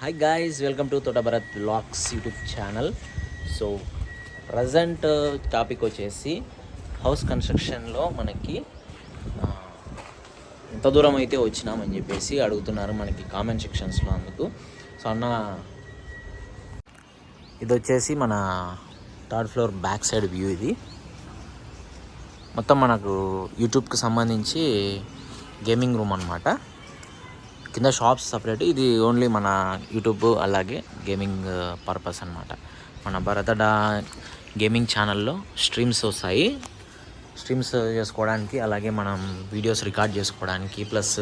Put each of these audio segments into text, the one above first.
Hi guys welcome to Thota Bharath vlogs YouTube channel so present topic వచ్చేసి house కన్స్ట్రక్షన్లో మనకి ఎంత దూరం అయితే వచ్చినామని చెప్పేసి అడుగుతున్నారు మనకి కామెంట్ సెక్షన్స్లో అందుకు. సో అన్న ఇది వచ్చేసి మన third floor back side view ఇది. మొత్తం మనకు యూట్యూబ్కి సంబంధించి గేమింగ్ రూమ్ అనమాట కింద షాప్స్ సపరేట్. ఇది ఓన్లీ మన యూట్యూబ్ అలాగే గేమింగ్ పర్పస్ అనమాట మన భరత డా గేమింగ్ ఛానల్లో స్ట్రీమ్స్ వస్తాయి. స్ట్రీమ్స్ చేసుకోవడానికి అలాగే మనం వీడియోస్ రికార్డ్ చేసుకోవడానికి ప్లస్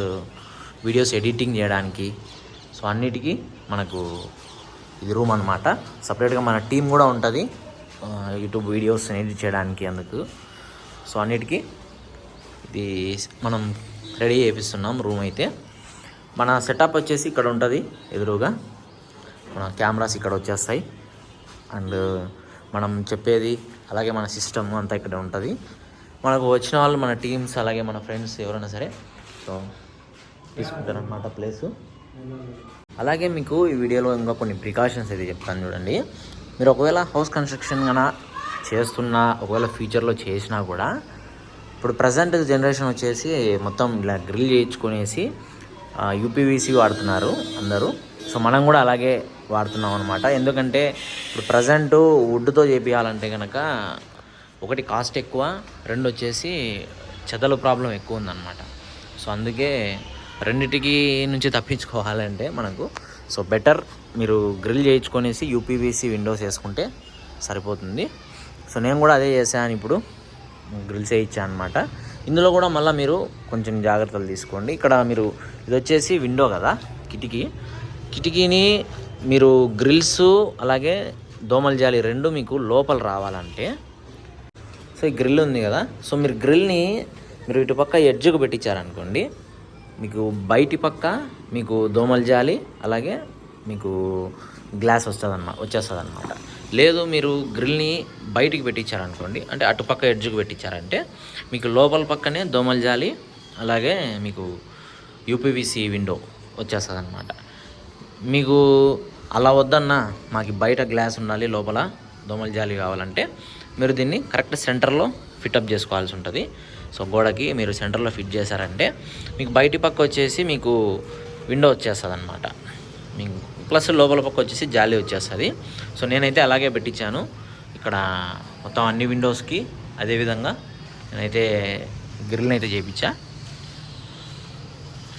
వీడియోస్ ఎడిటింగ్ చేయడానికి. సో అన్నిటికీ మనకు ఇది రూమ్ అనమాట సపరేట్గా మన టీం కూడా ఉంటుంది. యూట్యూబ్ వీడియోస్ ఎడిట్ చేయడానికి అందుకు. సో అన్నిటికీ ఇది మనం రెడీ చేపిస్తున్నాం రూమ్ అయితే. మన సెటప్ వచ్చేసి ఇక్కడ ఉంటుంది ఎదురుగా. మన కెమెరాస్ ఇక్కడ వచ్చేస్తాయి. అండ్ మనం చెప్పేది అలాగే మన సిస్టమ్ అంతా ఇక్కడ ఉంటుంది. మనకు వచ్చిన వాళ్ళు మన టీమ్స్ అలాగే మన ఫ్రెండ్స్ ఎవరైనా సరే సో తీసుకుంటారనమాట ప్లేసు అలాగే మీకు ఈ వీడియోలో ఇంకా కొన్ని ప్రికాషన్స్ అయితే చెప్తాను చూడండి. మీరు ఒకవేళ హౌస్ కన్స్ట్రక్షన్ కన్నా చేస్తున్నా ఒకవేళ ఫ్యూచర్లో చేసినా కూడా ఇప్పుడు ప్రజెంట్ జనరేషన్ వచ్చేసి మొత్తం ఇలా గ్రిల్ చేయించుకునేసి యూపీవీసీ వాడుతున్నారు అందరూ. సో మనం కూడా అలాగే వాడుతున్నాం అనమాట ఎందుకంటే ఇప్పుడు ప్రజెంట్ వుడ్తో చేపించాలంటే కనుక ఒకటి కాస్ట్ ఎక్కువ రెండు వచ్చేసి చెదలు ప్రాబ్లం ఎక్కువ ఉందన్నమాట. సో అందుకే రెండిటికి నుంచి తప్పించుకోవాలంటే మనకు సో బెటర్ మీరు గ్రిల్ చేయించుకొనేసి యూపీవీసీ విండోస్ వేసుకుంటే సరిపోతుంది. సో నేను కూడా అదే చేశాను ఇప్పుడు గ్రిల్స్ వేయించాను అనమాట ఇందులో కూడా మళ్ళీ మీరు కొంచెం జాగ్రత్తలు తీసుకోండి. ఇక్కడ మీరు ఇది వచ్చేసి విండో కదా కిటికీ. కిటికీని మీరు గ్రిల్స్ అలాగే దోమల జాలి రెండు మీకు లోపల రావాలంటే. సో ఈ గ్రిల్ ఉంది కదా. సో మీరు గ్రిల్ని మీరు ఇటు పక్క ఎడ్జ్కు పెట్టించారనుకోండి మీకు బయటి పక్క మీకు దోమల జాలి అలాగే మీకు గ్లాస్ వస్తుంది అన్నమాట వచ్చేస్తుంది అనమాట లేదు మీరు గ్రిల్ని బయటికి పెట్టించారనుకోండి అంటే అటుపక్క ఎడ్జ్కి పెట్టించారంటే మీకు లోపల పక్కనే దోమల జాలి అలాగే మీకు యూపీవీసీ విండో వచ్చేస్తుంది అనమాట మీకు అలా వద్దన్నా మాకు బయట గ్లాస్ ఉండాలి లోపల దోమల జాలి కావాలంటే మీరు దీన్ని కరెక్ట్ సెంటర్లో ఫిటప్ చేసుకోవాల్సి ఉంటుంది. సో గోడకి మీరు సెంటర్లో ఫిట్ చేశారంటే మీకు బయటి పక్క వచ్చేసి మీకు విండో వచ్చేస్తుంది అనమాట మీకు ప్లస్ లోపల పక్క వచ్చేసి జాలి వచ్చేస్తుంది. సో నేనైతే అలాగే పెట్టించాను. ఇక్కడ మొత్తం అన్ని విండోస్కి అదేవిధంగా నేనైతే గ్రిల్ని అయితే చేయించా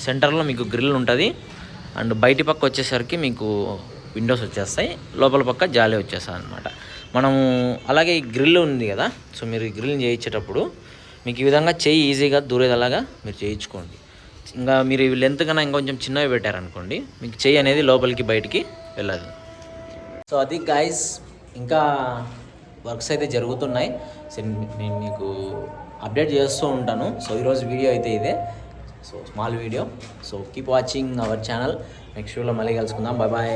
సెంటర్లో మీకు గ్రిల్ ఉంటుంది. అండ్ బయటి పక్క వచ్చేసరికి మీకు విండోస్ వచ్చేస్తాయి. లోపల పక్క జాలి వచ్చేస్తుంది అనమాట మనము అలాగే ఈ గ్రిల్ ఉంది కదా సో మీరు ఈ గ్రిల్ని చేయించేటప్పుడు మీకు ఈ విధంగా చెయ్యి ఈజీగా దూరేదలాగా మీరు చేయించుకోండి. ఇంకా మీరు ఇవి లెంత్ కన్నా ఇంకొంచెం చిన్నవి పెట్టారనుకోండి మీకు చెయ్యి అనేది లోపలికి బయటికి వెళ్ళదు. సో అది గాయస్ ఇంకా వర్క్స్ అయితే జరుగుతున్నాయి. సో నేను మీకు అప్డేట్ చేస్తూ ఉంటాను. సో ఈరోజు వీడియో అయితే ఇదే. So small video so keep watching our channel next వీడియోలో మళ్ళీ కలుసుకుందాం. Bye bye